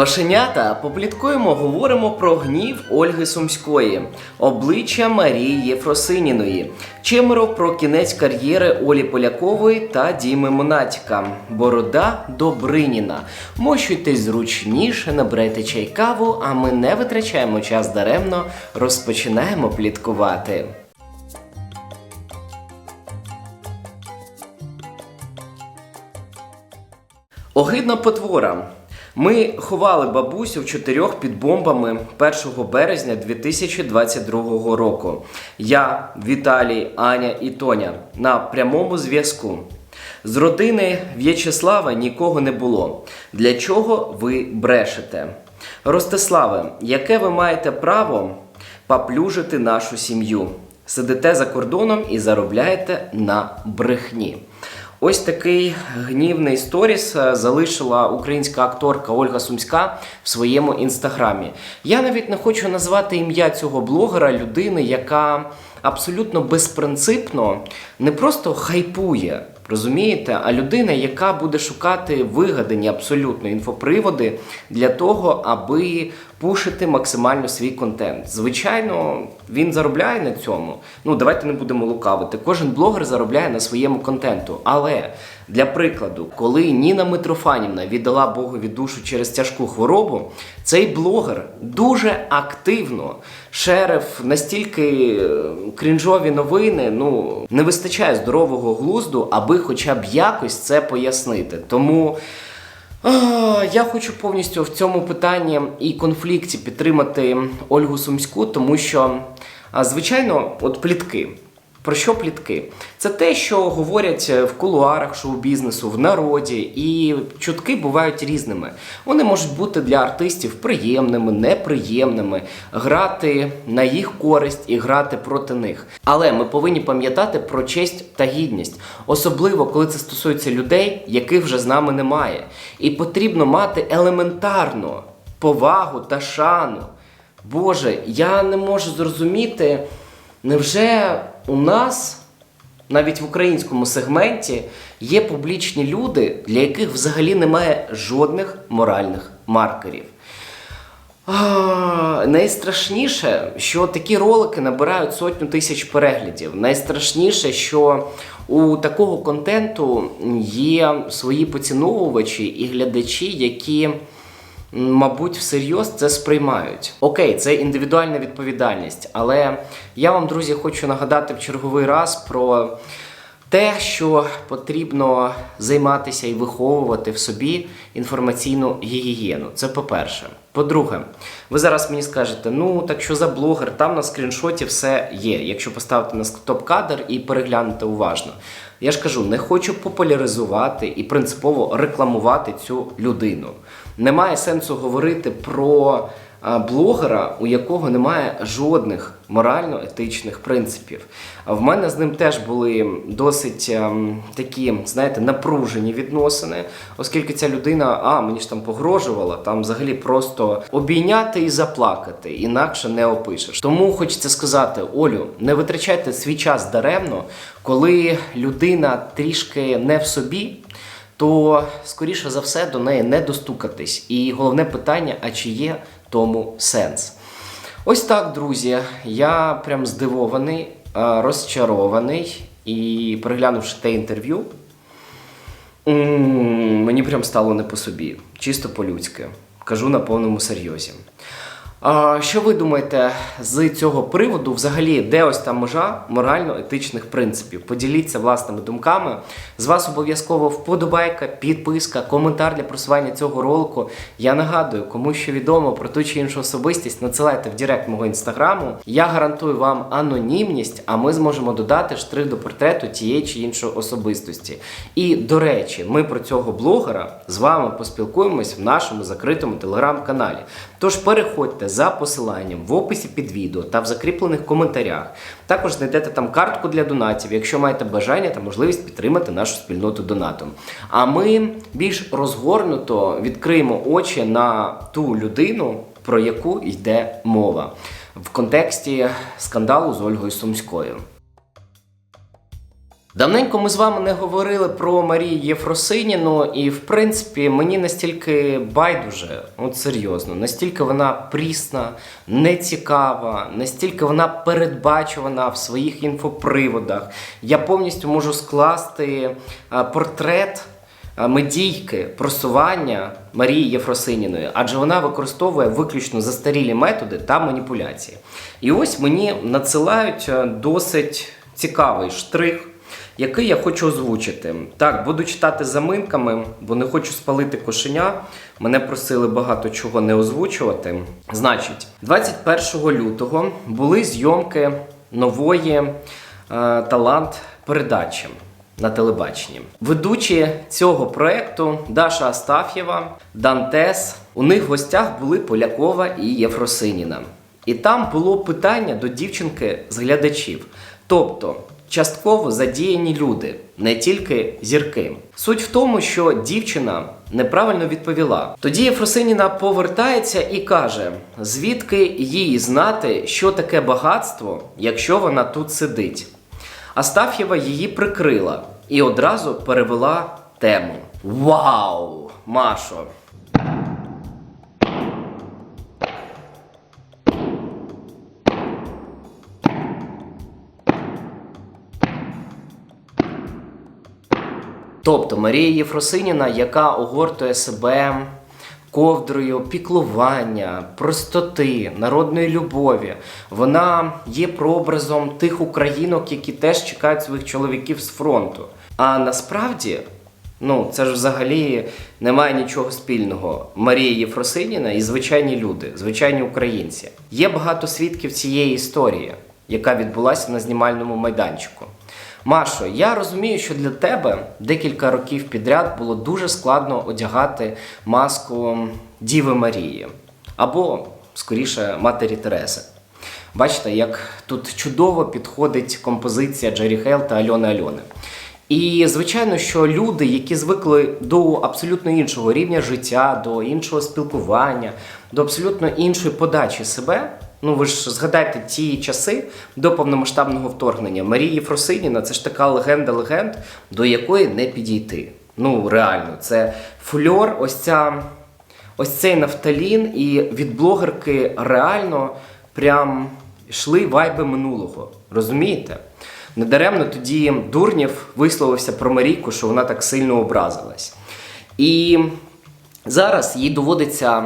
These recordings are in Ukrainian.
Кошенята, попліткуємо, говоримо про гнів Ольги Сумської, обличчя Марії Єфросиніної, чимеро про кінець кар'єри Олі Полякової та Діми Монатіка, Борода Добриніна. Мощуйтесь зручніше, набирайте чай каву, а ми не витрачаємо час даремно, розпочинаємо пліткувати. Огидна потвора. Ми ховали бабусю в чотирьох під бомбами 1 березня 2022 року. Я, Віталій, Аня і Тоня на прямому зв'язку. З родини В'ячеслава нікого не було. Для чого ви брешете? Ростиславе, яке ви маєте право поплюжити нашу сім'ю? Сидите за кордоном і заробляєте на брехні. Ось такий гнівний сторіс е, залишила українська акторка Ольга Сумська в своєму інстаграмі. Я навіть не хочу назвати ім'я цього блогера, людини, яка абсолютно безпринципно не просто хайпує, розумієте, а людина, яка буде шукати вигадані абсолютно інфоприводи для того, аби пушити максимально свій контент. Звичайно, він заробляє на цьому. Ну, давайте не будемо лукавити. Кожен блогер заробляє на своєму контенту. Але для прикладу, коли Ніна Митрофанівна віддала Богові душу через тяжку хворобу, цей блогер дуже активно шерив настільки е, крінжові новини. Ну не вистачає здорового глузду, аби хоча б якось це пояснити. Тому. Я хочу повністю в цьому питанні і конфлікті підтримати Ольгу Сумську, тому що, звичайно, от плітки. Про що плітки? Це те, що говорять в кулуарах шоу-бізнесу, в народі, і чутки бувають різними. Вони можуть бути для артистів приємними, неприємними, грати на їх користь і грати проти них. Але ми повинні пам'ятати про честь та гідність, особливо коли це стосується людей, яких вже з нами немає. І потрібно мати елементарну повагу та шану. Боже, я не можу зрозуміти, невже у нас навіть в українському сегменті є публічні люди, для яких взагалі немає жодних моральних маркерів. А, найстрашніше, що такі ролики набирають сотню тисяч переглядів. Найстрашніше, що у такого контенту є свої поціновувачі і глядачі, які, мабуть, всерйоз це сприймають. Окей, це індивідуальна відповідальність, але я вам, друзі, хочу нагадати в черговий раз про те, що потрібно займатися і виховувати в собі інформаційну гігієну. Це по-перше. По-друге, ви зараз мені скажете, ну так що за блогер, там на скріншоті все є. Якщо поставити на стоп-кадр і переглянути уважно. Я ж кажу, не хочу популяризувати і принципово рекламувати цю людину. Немає сенсу говорити про блогера, у якого немає жодних морально-етичних принципів. А в мене з ним теж були досить ем, такі, знаєте, напружені відносини, оскільки ця людина, а мені ж там погрожувала, там взагалі просто обійняти і заплакати, інакше не опишеш. Тому хочеться сказати, Олю, не витрачайте свій час даремно, коли людина трішки не в собі то скоріше за все до неї не достукатись. І головне питання: а чи є тому сенс? Ось так, друзі. Я прям здивований, розчарований і переглянувши те інтерв'ю, мені прям стало не по собі, чисто по-людськи. Кажу на повному серйозі. Що ви думаєте з цього приводу? Взагалі, де ось та межа морально-етичних принципів? Поділіться власними думками. З вас обов'язково вподобайка, підписка, коментар для просування цього ролику. Я нагадую, кому що відомо про ту чи іншу особистість, надсилайте в директ мого інстаграму. Я гарантую вам анонімність, а ми зможемо додати штрих до портрету тієї чи іншої особистості. І до речі, ми про цього блогера з вами поспілкуємось в нашому закритому телеграм-каналі. Тож переходьте за посиланням в описі під відео та в закріплених коментарях. Також знайдете там картку для донатів, якщо маєте бажання та можливість підтримати нашу спільноту донатом. А ми більш розгорнуто відкриємо очі на ту людину, про яку йде мова в контексті скандалу з Ольгою Сумською. Давненько ми з вами не говорили про Марію Єфросиніну, і в принципі мені настільки байдуже, от серйозно, настільки вона прісна, нецікава, настільки вона передбачувана в своїх інфоприводах. Я повністю можу скласти портрет медійки просування Марії Єфросиніної, адже вона використовує виключно застарілі методи та маніпуляції. І ось мені надсилають досить цікавий штрих який я хочу озвучити. Так, буду читати заминками, бо не хочу спалити кошеня. Мене просили багато чого не озвучувати. Значить, 21 лютого були зйомки нової е, талант передачі. На телебаченні ведучі цього проекту Даша Астаф'єва, Дантес. У них в гостях були Полякова і Єфросиніна. І там було питання до дівчинки з глядачів. Тобто, частково задіяні люди, не тільки зірки. Суть в тому, що дівчина неправильно відповіла. Тоді Єфросиніна повертається і каже, звідки їй знати, що таке багатство, якщо вона тут сидить. Астаф'єва її прикрила і одразу перевела тему. Вау! Машо! Тобто Марія Єфросиніна, яка огортує себе ковдрою піклування, простоти, народної любові, вона є прообразом тих українок, які теж чекають своїх чоловіків з фронту. А насправді. Ну, це ж взагалі немає нічого спільного. Марія Єфросиніна і звичайні люди, звичайні українці. Є багато свідків цієї історії, яка відбулася на знімальному майданчику. Машо, я розумію, що для тебе декілька років підряд було дуже складно одягати маску Діви Марії або, скоріше, Матері Тереси. Бачите, як тут чудово підходить композиція Джері Хейл та Альони Альони. І звичайно, що люди, які звикли до абсолютно іншого рівня життя, до іншого спілкування, до абсолютно іншої подачі себе. Ну, ви ж згадайте ті часи до повномасштабного вторгнення. Марія Єфросиніна це ж така легенда легенд, до якої не підійти. Ну, реально, це фульор, ось ця, ось цей нафталін, і від блогерки реально прям йшли вайби минулого. Розумієте? Недаремно тоді Дурнєв висловився про Марійку, що вона так сильно образилась. І зараз їй доводиться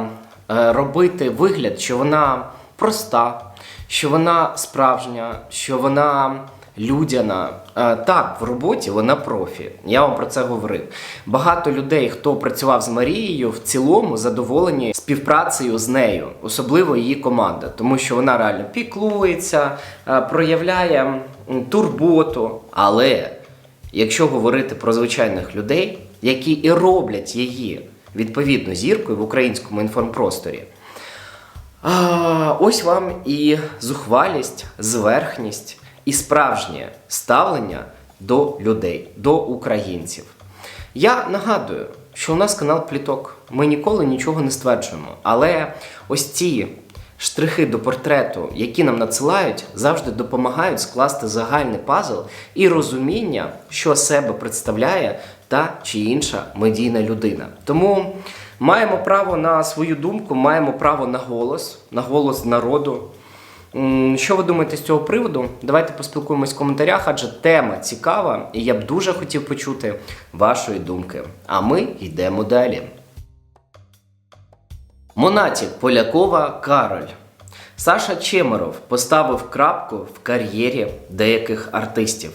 е, робити вигляд, що вона проста, що вона справжня, що вона людяна. Е, Так, в роботі вона профі. Я вам про це говорив. Багато людей, хто працював з Марією, в цілому задоволені співпрацею з нею, особливо її команда, тому що вона реально піклується, е, проявляє турботу. Але якщо говорити про звичайних людей, які і роблять її відповідно зіркою в українському інформпросторі. А, ось вам і зухвалість, зверхність і справжнє ставлення до людей, до українців. Я нагадую, що у нас канал Пліток. Ми ніколи нічого не стверджуємо. Але ось ці штрихи до портрету, які нам надсилають, завжди допомагають скласти загальний пазл і розуміння, що себе представляє та чи інша медійна людина. Тому маємо право на свою думку, маємо право на голос, на голос народу. Що ви думаєте з цього приводу? Давайте поспілкуємось в коментарях, адже тема цікава, і я б дуже хотів почути вашої думки. А ми йдемо далі. Монатік Полякова Кароль. Саша Чемеров поставив крапку в кар'єрі деяких артистів.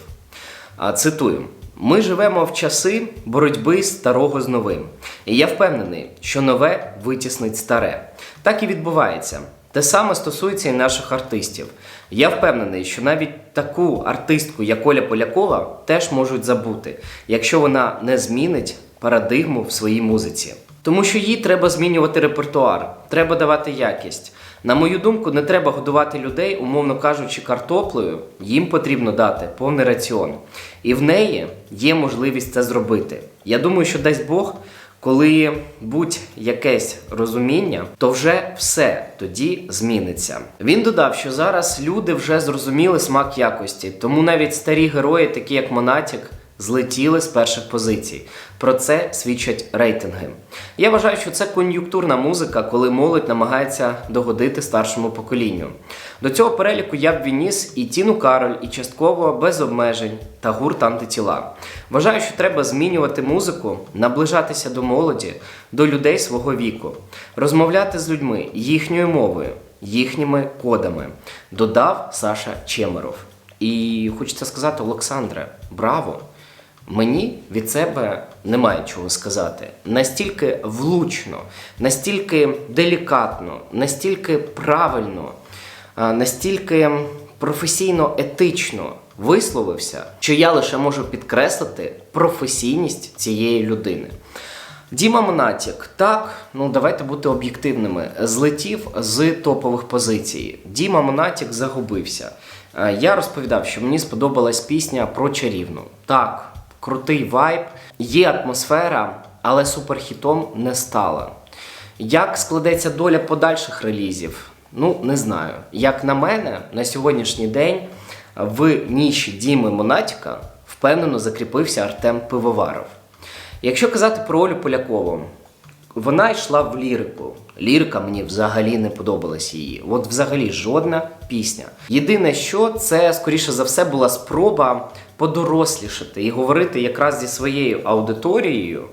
Цитую: ми живемо в часи боротьби старого з новим. І я впевнений, що нове витіснить старе. Так і відбувається. Те саме стосується і наших артистів. Я впевнений, що навіть таку артистку, як Оля Полякова, теж можуть забути, якщо вона не змінить парадигму в своїй музиці. Тому що їй треба змінювати репертуар, треба давати якість. На мою думку, не треба годувати людей, умовно кажучи, картоплею. Їм потрібно дати повний раціон. І в неї є можливість це зробити. Я думаю, що дасть Бог, Коли будь-якесь розуміння, то вже все тоді зміниться. Він додав, що зараз люди вже зрозуміли смак якості, тому навіть старі герої, такі як Монатік, злетіли з перших позицій. Про це свідчать рейтинги. Я вважаю, що це кон'юнктурна музика, коли молодь намагається догодити старшому поколінню. До цього переліку я б відніс і Тіну Кароль, і частково без обмежень та гурт антитіла. Вважаю, що треба змінювати музику, наближатися до молоді, до людей свого віку, розмовляти з людьми їхньою мовою, їхніми кодами. Додав Саша Чемеров. І хочеться сказати, Олександре, браво! Мені від себе немає чого сказати. Настільки влучно, настільки делікатно, настільки правильно, настільки професійно етично висловився, що я лише можу підкреслити професійність цієї людини. Діма Монатік, так, ну давайте бути об'єктивними. Злетів з топових позицій. Діма Монатік загубився. Я розповідав, що мені сподобалась пісня про чарівну. Так, крутий вайб, є атмосфера, але суперхітом не стала. Як складеться доля подальших релізів? Ну, не знаю. Як на мене, на сьогоднішній день в ніші Діми Монатіка впевнено закріпився Артем Пивоваров. Якщо казати про Олю Полякову, вона йшла в лірику. Лірика мені взагалі не подобалась її. От взагалі жодна пісня. Єдине, що це, скоріше за все, була спроба подорослішати і говорити якраз зі своєю аудиторією,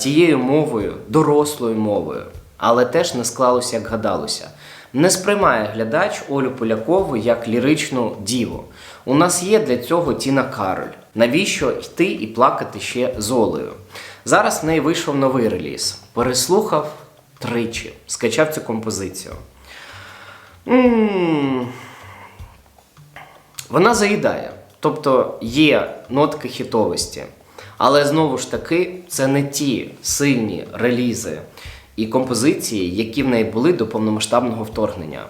тією мовою, дорослою мовою. Але теж не склалося, як гадалося. Не сприймає глядач Олю Полякову як ліричну діву. У нас є для цього Тіна Кароль. Навіщо йти і плакати ще з Олею? Зараз в неї вийшов новий реліз. Переслухав тричі, скачав цю композицію. м Вона заїдає. Тобто є нотки хітовості. Але знову ж таки, це не ті сильні релізи і композиції, які в неї були до повномасштабного вторгнення.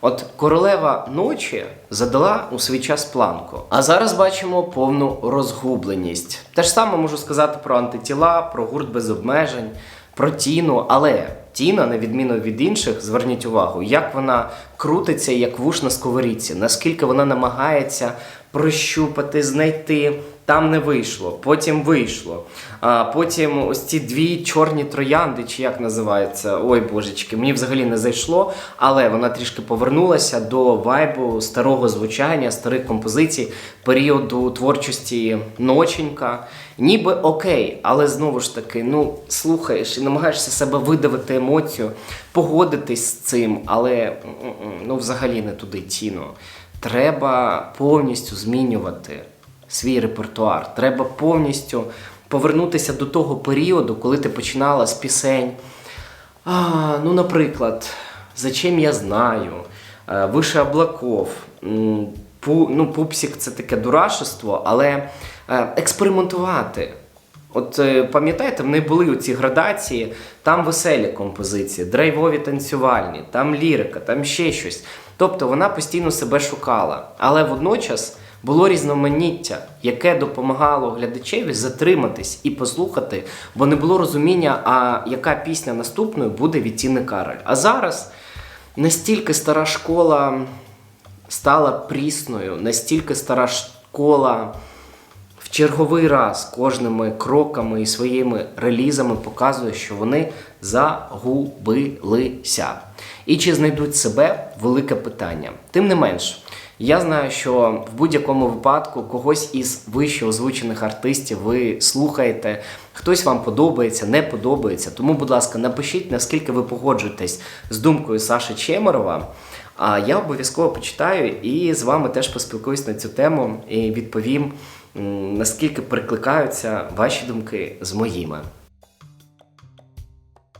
От королева ночі задала у свій час планку. А зараз бачимо повну розгубленість. Те ж саме можу сказати про антитіла, про гурт без обмежень, про Тіну. Але Тіна, на відміну від інших, зверніть увагу, як вона крутиться, як вуш на сковорідці, наскільки вона намагається прощупати, знайти. Там не вийшло, потім вийшло. А потім ось ці дві чорні троянди, чи як називаються, ой божечки, мені взагалі не зайшло, але вона трішки повернулася до вайбу старого звучання, старих композицій, періоду творчості ноченька. Ніби окей, але знову ж таки, ну слухаєш і намагаєшся себе видавити емоцію, погодитись з цим, але ну взагалі не туди тіно. Треба повністю змінювати свій репертуар. Треба повністю повернутися до того періоду, коли ти починала з пісень. А, ну, наприклад, «Зачем я знаю, е, Више облаков. ну, пупсік це таке дурашество, але е, експериментувати. От е, пам'ятаєте, в неї були оці градації, там веселі композиції, драйвові танцювальні, там лірика, там ще щось. Тобто вона постійно себе шукала. Але водночас було різноманіття, яке допомагало глядачеві затриматись і послухати, бо не було розуміння, а яка пісня наступною буде від Тіни Кароль. А зараз настільки стара школа стала прісною, настільки стара школа в черговий раз кожними кроками і своїми релізами показує, що вони загубилися. І чи знайдуть себе велике питання. Тим не менш, я знаю, що в будь-якому випадку когось із вище озвучених артистів ви слухаєте, хтось вам подобається, не подобається. Тому, будь ласка, напишіть, наскільки ви погоджуєтесь з думкою Саші Чемерова. А я обов'язково почитаю і з вами теж поспілкуюсь на цю тему і відповім, наскільки перекликаються ваші думки з моїми.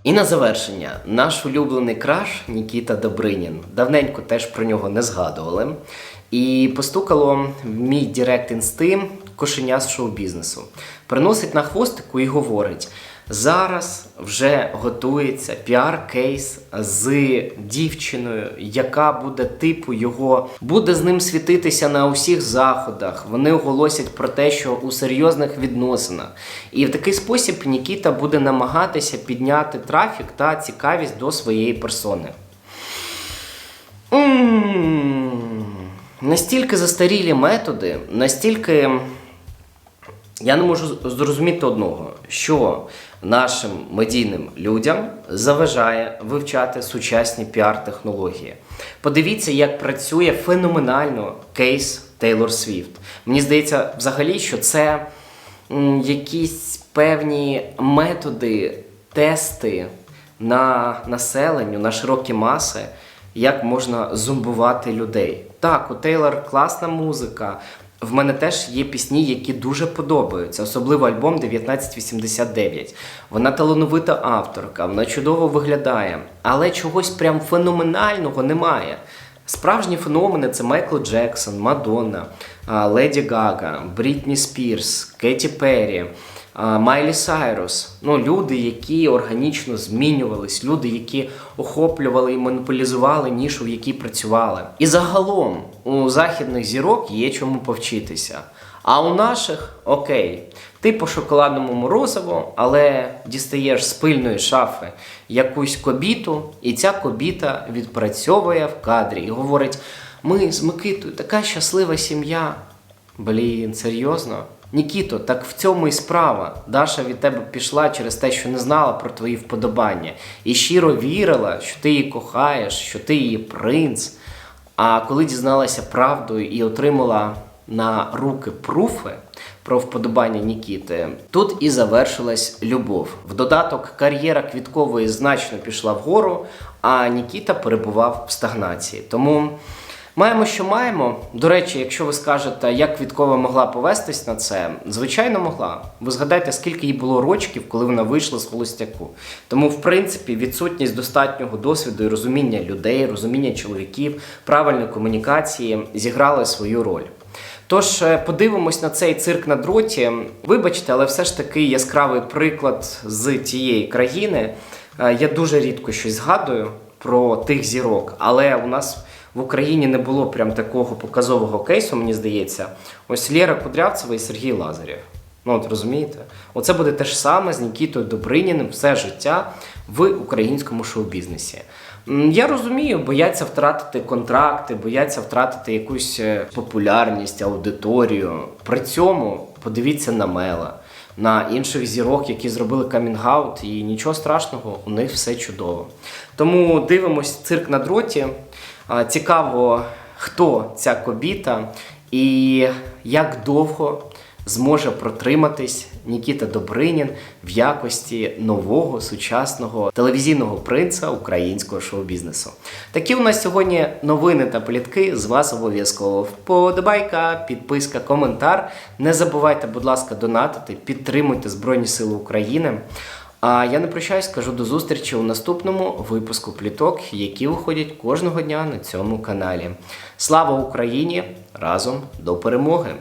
І на завершення, наш улюблений краш Нікіта Добринін. Давненько теж про нього не згадували. І постукало в мій Директ інсти кошеня з шоу-бізнесу. Приносить на хвостику і говорить: Зараз вже готується піар-кейс з дівчиною, яка буде типу його, буде з ним світитися на усіх заходах. Вони оголосять про те, що у серйозних відносинах. І в такий спосіб Нікіта буде намагатися підняти трафік та цікавість до своєї персони. М, Настільки застарілі методи, настільки я не можу зрозуміти одного, що нашим медійним людям заважає вивчати сучасні піар-технології. Подивіться, як працює феноменально кейс Тейлор Свіфт. Мені здається, взагалі, що це якісь певні методи, тести на населенню, на широкі маси, як можна зомбувати людей. Так, у Тейлор класна музика. В мене теж є пісні, які дуже подобаються, особливо альбом 1989. Вона талановита авторка, вона чудово виглядає, але чогось прям феноменального немає. Справжні феномени це Майкл Джексон, Мадонна, Леді Гага, Брітні Спірс, Кеті Перрі, Майлі Сайрус. Ну, люди, які органічно змінювались, люди, які охоплювали і монополізували нішу, в якій працювали. І загалом у західних зірок є чому повчитися. А у наших окей, ти по шоколадному морозиву, але дістаєш з пильної шафи якусь кобіту, і ця кобіта відпрацьовує в кадрі і говорить: ми з Микитою така щаслива сім'я. Блін, серйозно? Нікіто, так в цьому і справа. Даша від тебе пішла через те, що не знала про твої вподобання, і щиро вірила, що ти її кохаєш, що ти її принц. А коли дізналася правду і отримала на руки пруфи про вподобання Нікіти, тут і завершилась любов. В додаток кар'єра квіткової значно пішла вгору, а Нікіта перебував в стагнації. Тому. Маємо, що маємо. До речі, якщо ви скажете, як Квіткова могла повестись на це, звичайно, могла. Ви згадайте, скільки їй було рочків, коли вона вийшла з холостяку. Тому, в принципі, відсутність достатнього досвіду і розуміння людей, розуміння чоловіків, правильної комунікації зіграли свою роль. Тож е, подивимось на цей цирк на дроті. Вибачте, але все ж таки яскравий приклад з тієї країни. Е, Я дуже рідко щось згадую про тих зірок, але у нас в Україні не було прям такого показового кейсу, мені здається. Ось Лєра Кудрявцева і Сергій Лазарєв. Ну, от розумієте? Оце буде те ж саме з Нікітою Добриніним все життя в українському шоу-бізнесі. Я розумію, бояться втратити контракти, бояться втратити якусь е, популярність, аудиторію. При цьому подивіться на Мела, на інших зірок, які зробили камінгаут, і нічого страшного, у них все чудово. Тому дивимось цирк на дроті. Цікаво, хто ця кобіта і як довго зможе протриматись Нікіта Добринін в якості нового сучасного телевізійного принца українського шоу-бізнесу. Такі у нас сьогодні новини та плітки. З вас обов'язково вподобайка, підписка, коментар. Не забувайте, будь ласка, донатити, підтримуйте Збройні Сили України. А я не прощаюсь, кажу до зустрічі у наступному випуску пліток, які виходять кожного дня на цьому каналі. Слава Україні! Разом до перемоги!